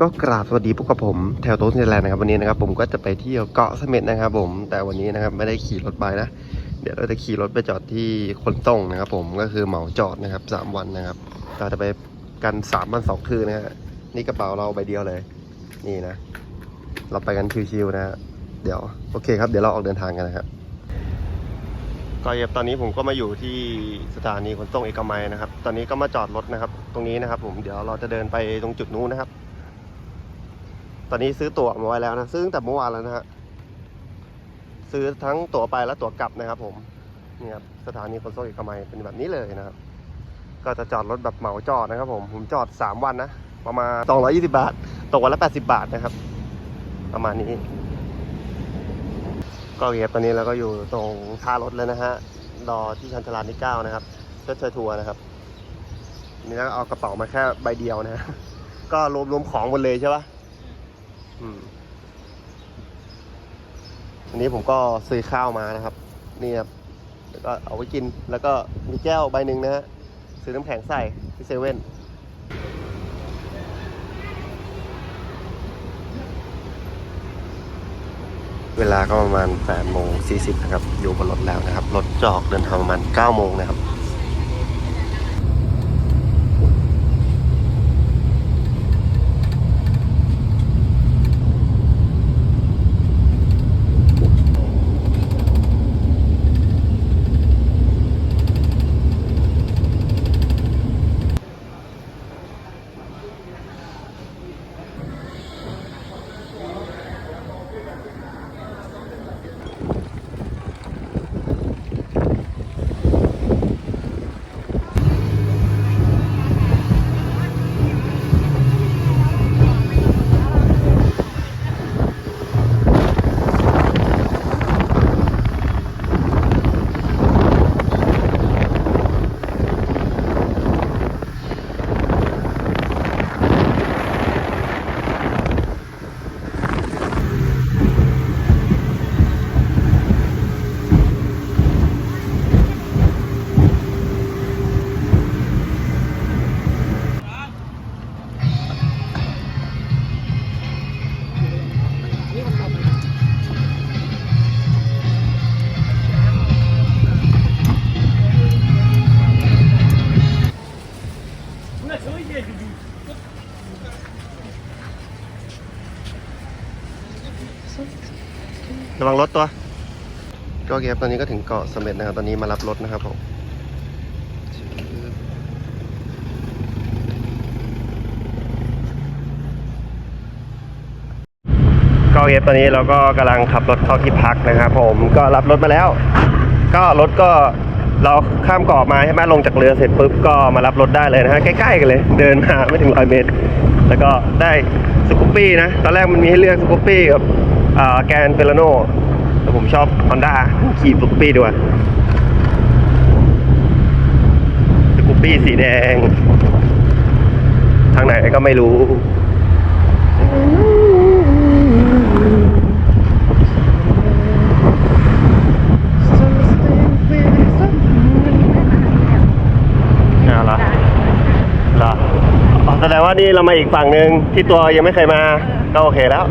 ก็กราบสวัสดีพวกกับผมแถวโต๊ะเนแลนด์นะครับวันนี้นะครับผมก็จะไปเที่ยวเกาะเสม็ดนะครับผมแต่วันนี้นะครับไม่ได้ขี่รถไปนะ เดี๋ยวเราจะขี่รถไปจอดที่คนส่งนะครับ ผมก็คือเหมาจอดนะครับสามวันนะครับเราจะไปกันสามวันสองคืนนะฮะนี่กระเป๋าเราใบเดียวเลย นี่นะ เราไปกันชิวๆนะฮะเดี๋ยวโอเคครับเดี๋ยวเราออกเดินทางกันนะครับก็เย็บตอนนี้ผมก็มาอยู่ที่สถานีขนส่งเอกมัยนะครับ ตอนนี้ก็มาจอดรถนะครับ ตรงนี้นะครับ ผมเดี๋ยวเราจะเดินไปตรงจุดนู้นนะครับ ตอนนี้ซื้อตั๋วมาไว้แล้วนะ ซื้อตั้งแต่เมื่อวานแล้วนะฮะ ซื้อทั้งตั๋วไปและตั๋วกลับนะครับ ผม นี่ครับสถานีขนส่งเอกมัยเป็นแบบนี้เลยนะครับ ก็จะจอดรถแบบเหมาจอดนะครับ ผม ผมจอดสามวันนะ ประมาณ220 บาท ตกวันละ 80 บาทนะครับ ประมาณนี้ ก็เก็บตอนนี้เราก็อยู่ตรงท่ารถแล้วนะฮะ รอที่ชันชลาที่เก้านะครับเชิดเชยทัวร์นะครับ นี่นะเอากระเป๋ามาแค่ใบเดียวนะฮะก็รวมรวมของหมดเลยใช่ปะ อืมอันนี้ผมก็ซื้อข้าวมานะครับ นี่ครับแล้วก็เอาไว้กิน แล้วก็มีแก้วใบหนึ่งนะฮะ ซื้อน้ำแข็งใส่ที่เซเว่น เวลาก็ประมาณ8โมง40นะครับ อยู่บนรถแล้วนะครับ รถจอกเดินทางประมาณ9โมงนะครับ ระวังรถตัว ก็โอเคครับตอนนี้ก็ถึงเกาะเสม็ดนะครับ ตอนนี้มารับรถนะครับผมก็โอเคตอนนี้เราก็กำลังขับรถเข้าที่พักนะครับผมก็รับรถมาแล้ว ก็รถก็เราข้ามเกาะมาใช่ไหมลงจากเรือเสร็จปุ๊บก็มารับรถได้เลยนะฮะใกล้ๆกันเลย เดินมาไม่ถึงร้อยเมตร แล้วก็ได้สกูปปี้นะ ตอนแรกมันมีให้เลือกสกูปปี้กับอ่า แกนเฟลโน่แต่ผมชอบ Honda ขี่สกูปปี้ดีกว่าสกูปปี้สีแดง ทางไหนก็ไม่รู้เอาละเหรออ๋อแสดงว่านี่เรามาอีกฝั่งหนึ่งที่ตัวยังไม่เคยมา ก็โอเคแล้ว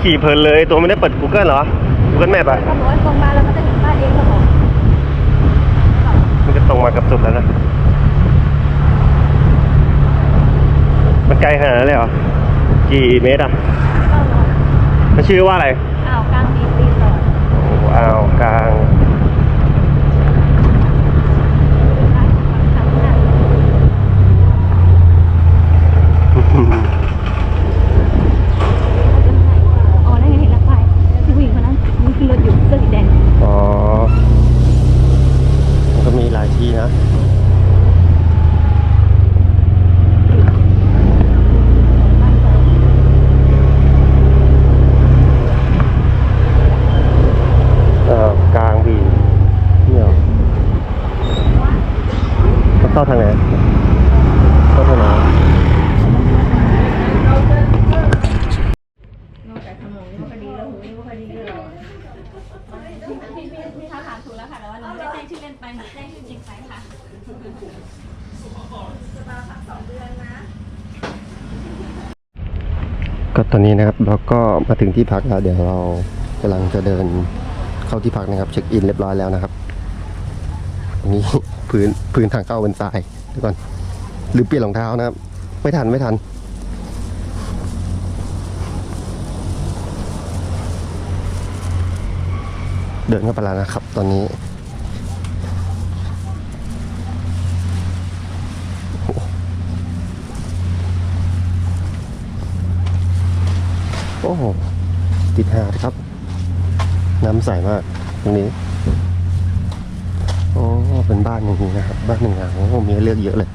ขาขี่เพลินเลย ตัวไม่ได้เปิด Google เหรอ Google Map อะตำรวจตรงมาแล้วก็จะถึงบ้านเองครับผมมันก็ตรงมากับสุดแล้วนะ มันไกลขนาดนั้นเลยเหรอ กี่เมตรอะมันชื่อว่าอะไร อ้าวกลางดีรีสอร์ทโอ้อ้าวกลาง อ๋อนั่นไงเห็นแล้วไปแล้วที่ผู้หญิงคนนั้นมันขึ้นรถอยู่เสื้อสีแดง อ๋อ มันก็มีหลายที่นะ ก็ตอนนี้นะครับเราก็มาถึงที่พักแล้วเดี๋ยวเรากำลังจะเดินเข้าที่พักนะครับ เช็คอินเรียบร้อยแล้วนะครับนนี้พื้นพื้นทางเข้าเป็นทรายเดี๋ยวก่อนหรือเปลี่ยนรองเท้านะครับ ไม่ทันไม่ทัน เดินเข้าไปแล้วนะครับ ตอนนี้ อ้โหติดหาดครับ น้ำใสมากตรงนี้โอ้เป็นบ้านอย่างนี้นะครับ บ้านหนึ่งหลังโอ้โหมีให้เลือกเยอะเลย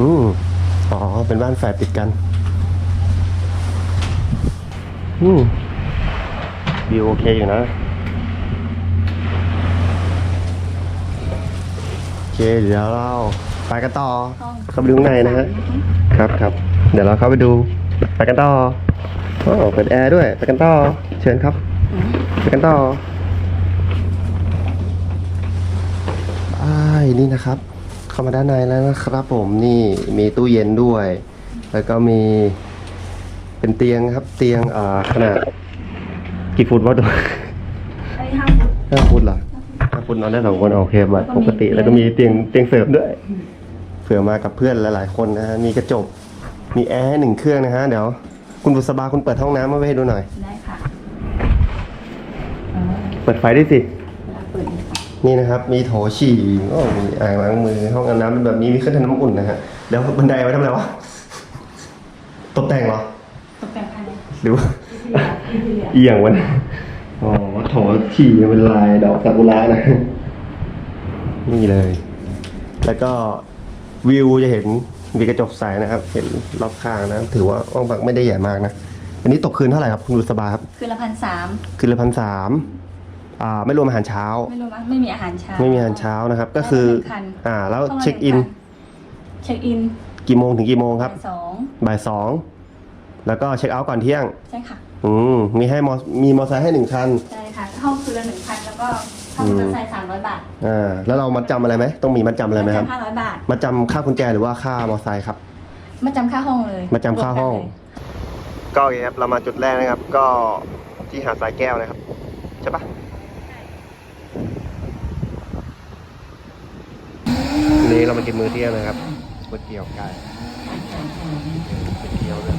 อืมอ๋อ เป็นบ้านแฝดติดกัน อืมวิวโอเคอยู่นะโอเคเดี๋ยวเราไปกันต่อ เข้าไปดูข้างในนะฮะครับครับเดี๋ยวเราเข้าไปดูไปกันต่อโอ้เปิดแอร์ด้วยไปกันต่อเชิญครับไปกันต่ออ้ายนี่นะครับ เข้ามาด้านในแล้วนะครับ ผมนี่มีตู้เย็นด้วย แล้วก็มี เป็นเตียงครับ เตียงอ่าขนาดกี่ฟุตวะตัวไอ้ห้าฟุตห้าฟุตเหรอห้าฟุตนอนได้สองคนโอเคแบบปกติแล้วก็มีเตียงเตียงเสริมด้วย เผื่อมากับเพื่อนหลายๆคนนะฮะมีกระจก มีแอร์ให้หนึ่งเครื่องนะฮะ เดี๋ยว คุณบุษบาคุณเปิดห้องน้ำมาไว้ให้ดูหน่อย ได้ค่ะเปิดไฟได้สิ เปิดเลยค่ะนี่นะครับ มีโถฉี่โอ้มีอ่างล้างมือ ห้องอาบน้ำเป็นแบบนี้ มีเครื่องทำน้ำอุ่นนะฮะ แล้วบันไดไว้ทำอะไรวะ ตกแต่งเหรอ ตกแต่งภายในหรือว่าที่เหลือเอียงวะนะอ๋อโถฉี่เป็นลายดอกซากุระนะ นี่เลย แล้วก็ วิวจะเห็นมีกระจกใสนะครับ เห็นรอบข้างนะ ถือว่าอ้องบักไม่ได้ใหญ่มากนะ อันนี้ตกคืนเท่าไหร่ครับคุณบุษบาครับ คืนละพันสามคืนละพันสามอ่าไม่รวมอาหารเช้า ไม่รู้ว่าไม่มีอาหารเช้าไม่มีอาหารเช้านะครับ ก็คือได้หนึ่งคันอ่า แล้วต้องละเช็คอินหงคัเช็คอินกี่โมงถึงกี่โมงครับบ่ายสองบ่ายสองแล้วก็เช็คเอาท์ก่อนเที่ยง ใช่ค่ะ อืมมีให้มอมีมอเตอร์ไซค์ให้หนึ่งคัน ใช่ค่ะ ห้องคืนละหนึ่งพันแล้วก็ ค่ามอเตอร์ไซค์สามร้อยบาทอ่าแล้วเรามัดจำอะไรไหมต้องมีมัดจำอะไรไหมครับห้าร้อยบาท มัดจำค่ากุญแจหรือว่าค่ามอเตอร์ไซค์ครับ มาจำค่าห้องเลยมาจำค่าห้อง รวมกันเลย ก็โอเคครับเรามาจุดแรกนะครับ ก็ที่หาดทรายแก้วนะครับ ใช่ปะวันนี้เรามากินมื้อเที่ยงนะครับก๋วยเตี๋ยวไก่ก๋วยเตี๋ยวเลย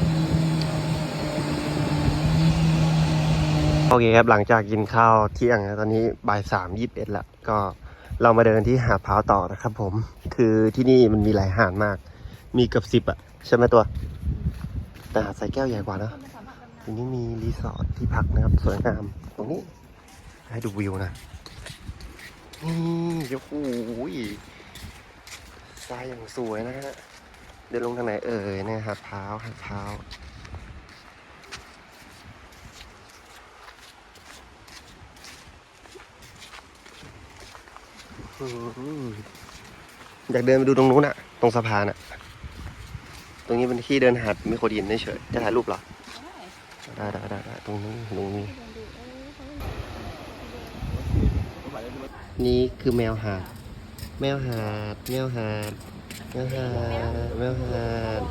โอเคครับ หลังจากกินข้าวเที่ยงนะตอนนี้บ่ายสามยี่สิบเอ็ดแล้วก็เรามาเดินที่หาดพร้าวต่อนะครับผม คือที่นี่มันมีหลายหาดมาก มีเกือบสิบอะใช่ไหมตัว แต่หาดทรายแก้วใหญ่กว่านะทีนี้มีรีสอร์ทที่พักนะครับ สวยงามตรงนี้ ให้ดูวิวนะนี่โอ้โหทรายอย่างสวยนะฮะ เดินลงทางไหนเอ่ยเนี่ยหาดพร้าวหาดพร้าว อยากเดินไปดูตรงนู้นอะตรงสะพานอะตรงนี้เป็นที่เดินหาดมีโคดินเฉยจะถ่ายรูปเหรอได้ได้ได้ได้ตรงนี้ตรงนี้ นี่คือแมวหาด แมวหาด แมวหาด แมวหาด แมวหาด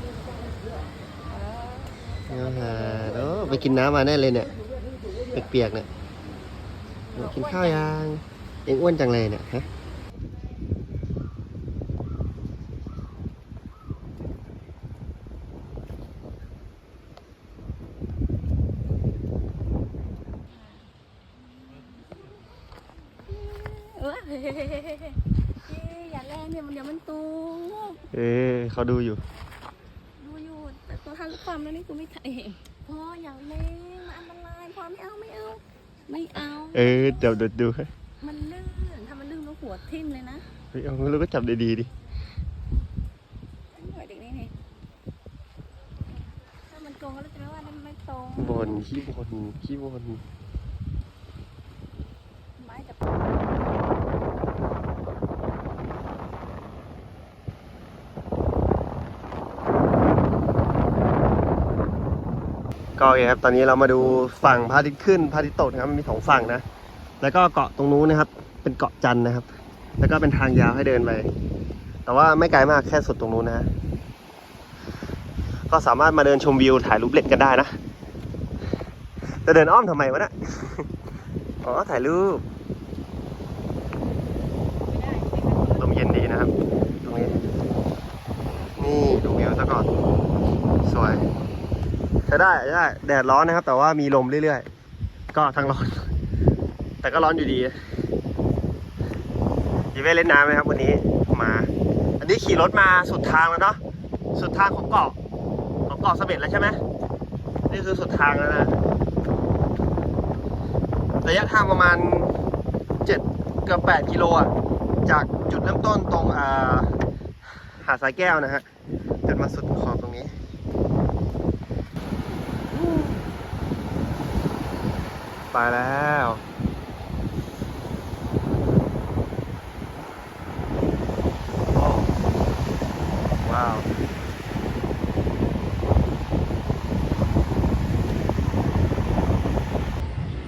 แมวหาดโอ้ไปกินน้ำมาแน่เลยเนี่ย เปียกๆเนี่ย กินข้าวยังเอ็งอ้วนจังเลยเนี่ยฮะ เออเฮ้ยอย่าแรงเนี่ยมันเดี๋ยวมันตูมเอ๊ะเขาดูอยู่ ดูอยู่แต่ตัวทำความแล้วนี่กูไม่ถ่ายเองพ่ออย่าเล่นมันอันตรายพ่อไม่เอาไม่เอา ไม่เอา เออจับดูดูให้มันลื่นถ้ามันลื่นแล้วหัวทิ่มเลยนะเฮ้ยเอาแล้วก็จับดีๆดิหน่อยเด็กนี่นี่ถ้ามันโกงก็แล้วจะไม่ว่ามันไม่ตรงบนขี้บนขี้บน ไม้จะ ก็โอเคครับ ตอนนี้เรามาดูฝั่งพระอาทิตย์ขึ้นพระอาทิตย์ตกนะครับมีสองฝั่งนะ แล้วก็เกาะตรงนู้นนะครับ เป็นเกาะจันนะครับ แล้วก็เป็นทางยาวให้เดินไป แต่ว่าไม่ไกลมากแค่สุดตรงนู้นนะก็สามารถมาเดินชมวิวถ่ายรูปเล่นกันได้นะ จะเดินอ้อมทำไมวะนะ อ๋อ ถ่ายรูป ลมเย็นดีนะครับ ตรงนี้ นี่ดูวิวซะก่อน สวย ได้ได้ แดดร้อนนะครับ แต่ว่ามีลมเรื่อยๆ ก็ทั้งร้อน แต่ก็ร้อนอยู่ดียีเว่เล่นน้ำไหมครับวันนี้มา อันนี้ขี่รถมาสุดทางแล้วเนาะสุดทางของเกาะของเกาะเสม็ดแล้วใช่ไหมนี่คือสุดทางแล้วนะระยะทางประมาณเจ็ดเกือบแปดกิโลอะจากจุดเริ่มต้นตรงอ่าหาดสายแก้วนะฮะจนมาสุดขอบตรงนี้ ไปแล้วว้าว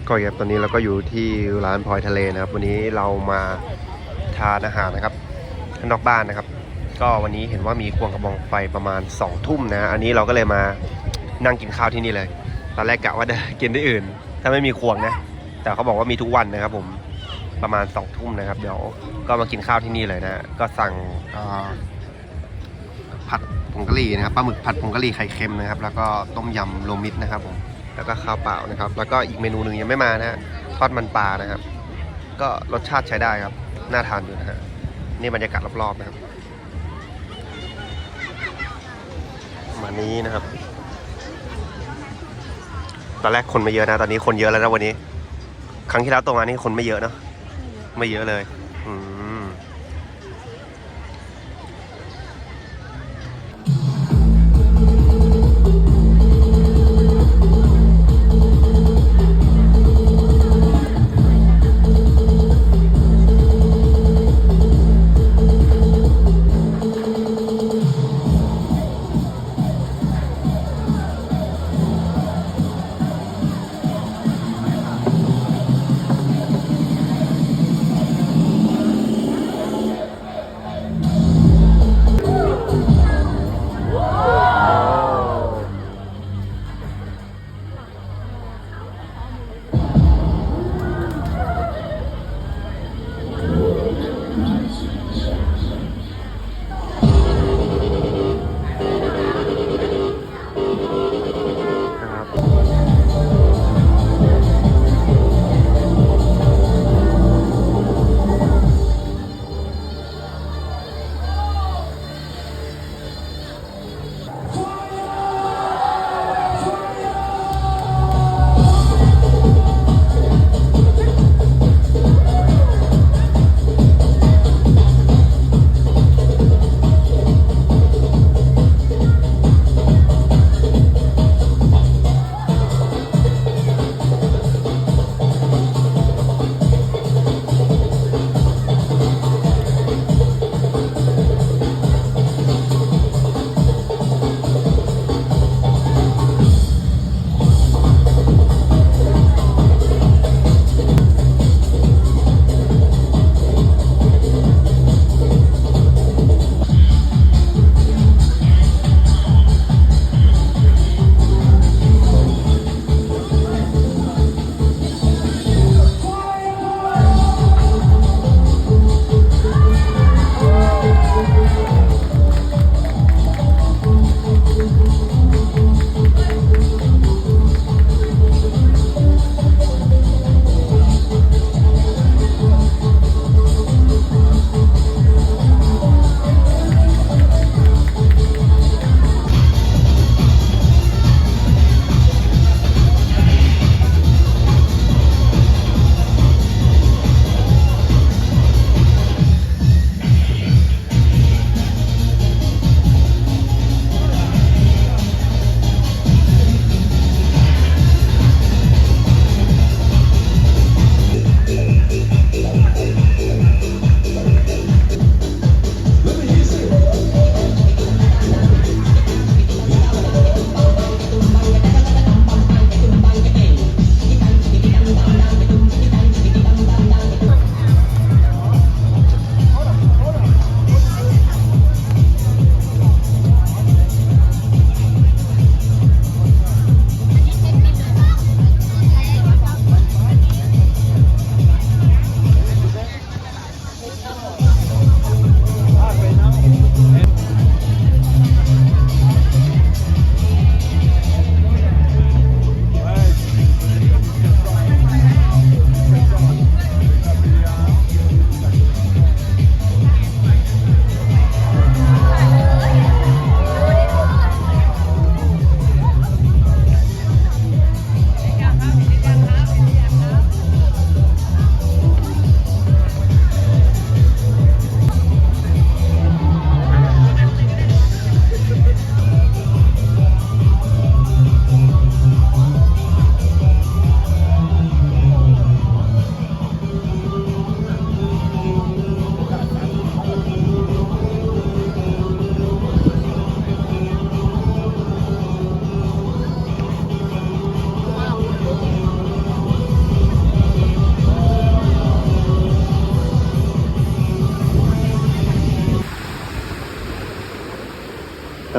ก็ครับตอนนี้เราก็อยู่ที่ร้านพลอยทะเลนะครับ วันนี้เรามาทานอาหารนะครับข้างนอกบ้านนะครับ ก็วันนี้เห็นว่ามีควงกระบองไฟประมาณ2องทุ่มนะ อันนี้เราก็เลยมานั่งกินข้าวที่นี่เลย ตอนแรกกะว่าจะกินที่อื่น ถ้าไม่มีควงนะ แต่เขาบอกว่ามีทุกวันนะครับผมประมาณ2องทุ่มนะครับ เดี๋ยวก็มากินข้าวที่นี่เลยนะ ก็สั่งผัดผงกะหรี่นะครับปลาหมึกผัดผงกะหรี่ไข่เค็มนะครับ แล้วก็ต้มยำรวมมิตรนะครับผมแล้วก็ข้าวเปล่านะครับ แล้วก็อีกเมนูหนึ่งยังไม่มานะฮะทอดมันปลานะครับ ก็รสชาติใช้ได้ครับน่าทานอยู่นะฮะนี่บรรยากาศรอบๆนะครับมานี้นะครับ ตอนแรกคนไม่เยอะนะ ตอนนี้คนเยอะแล้วนะวันนี้ ครั้งที่แล้วตรงมานี่คนไม่เยอะเนาะไม่เยอะเลย อืม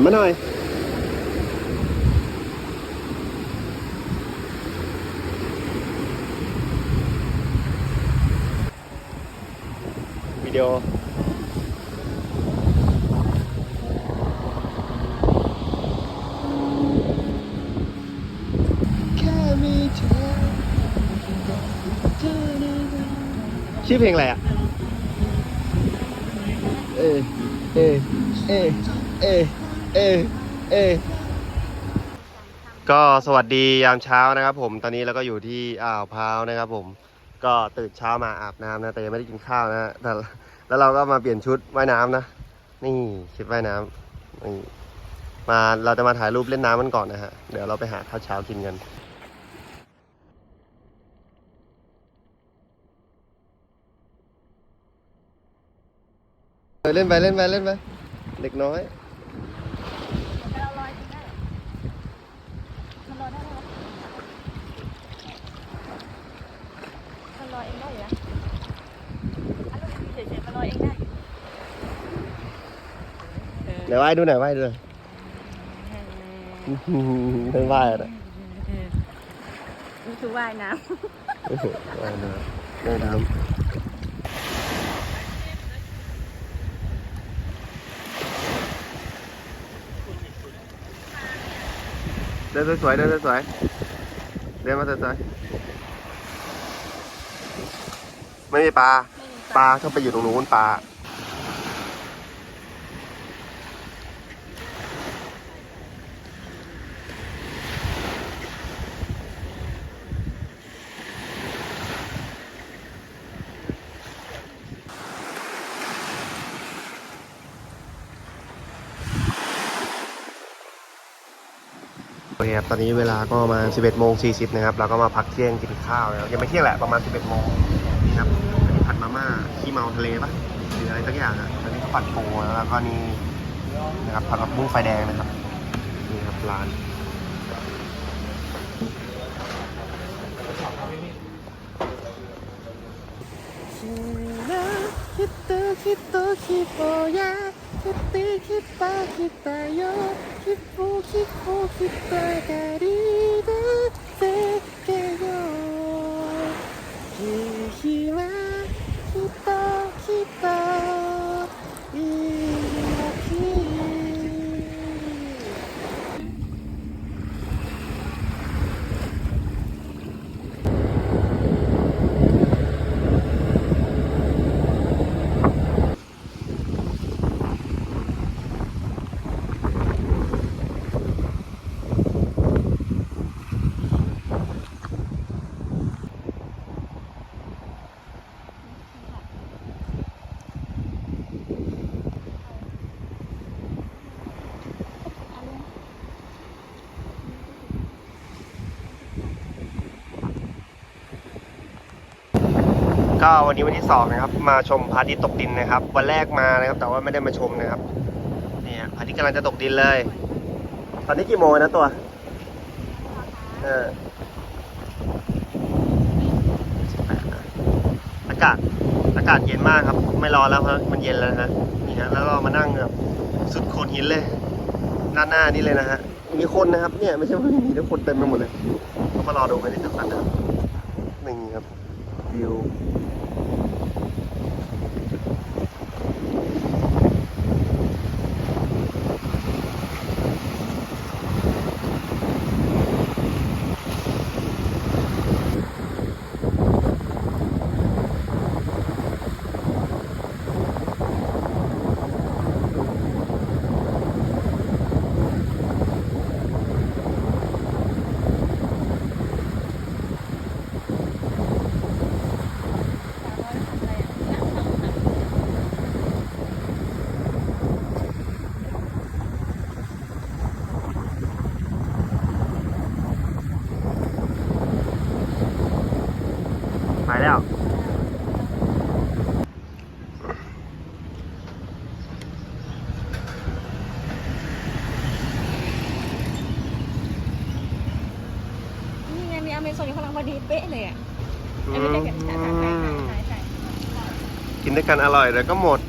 มาหน่อย วิดีโอแค่มีเธอชื่อเพลงอะไรอะ เอ เอ เอ เอ เอเอก็สวัสดียามเช้านะครับ ผม ตอนนี้เราก็อยู่ที่อ่าวพร้าวนะครับ ผม ก็ตื่นเช้ามาอาบน้ำนะ แต่ยังไม่ได้กินข้าวนะ แต่แล้วเราก็มาเปลี่ยนชุดว่ายน้ำนะ นี่ชุดว่ายน้ำนี่มาเราจะมาถ่ายรูปเล่นน้ำกันก่อนนะฮะ เดี๋ยวเราไปหาข้าวเช้ากินกันเล่นไปเล่นไปเล่นไปเด็กน้อย เราลอยได้มันลอยได้ไหมมันลอยเองได้อยู่นะอันนี้เฉยๆมันลอยเองได้อยู่ ไหนว่ายดูหน่อยว่ายดูหน่อยไม่ว่ายอะนะนี่คือว่ายน้โอ้โหว่ายน้ำว่ายน้ำเดินสวยๆเดินสวยๆเดินมาสวยๆไม่มีปลาำปลาชอบไปอยู่ตรงนู้นปลา เคครับ ตอนนี้เวลาก็ประมาณ11โมง40 นะครับ เราก็มาพักเที่ยงกินข้าวแล้วยังไม่เที่ยงแหละ ประมาณ 11โมงนี่ครับอันนี้ผัดมาม่าขี้เมาทะเลปะหรืออะไรสักอย่างอ่ะอันนี้ก็ผัดปูแล้วก็นี่นะครับผัดผักบุ้งไฟแดงนะครับ นี่ครับร้าน きっときっと希望や きってきたきたよ。きっぽきっぽきったがりで世界よ日は ก็วันนี้วันที่สองนะครับ มาชมพระอาทิตย์ตกดินนะครับ วันแรกมานะครับ แต่ว่าไม่ได้มาชมนะครับเนี่ยพระอาทิตย์กำลังจะตกดินเลย ตอนนี้กี่โมงนะตัวเอออากาศอากาศเย็นมากครับ ไม่ร้อนแล้วครับมันเย็นแล้วนะฮะนี่ฮะแล้วก็มานั่งแบบสุดโคนหินเลยด้านหน้านี่เลยนะฮะมีคนนะครับเนี่ยไม่ใช่ว่าไม่มีทุกคนเต็มไปหมดเลยก็มารอดูพระอาทิตย์ตกดินะครับนี่ครับ วิว ไปแล้ว นี่ไงมีอเมซอนอยู่ข้างหลังพอดีเป๊ะเลยอะ อันนี้จะเห็นถ่ายถ่ายถ่ายถ่ายถ่ายกินด้วยกันอร่อยแล้วก็หมด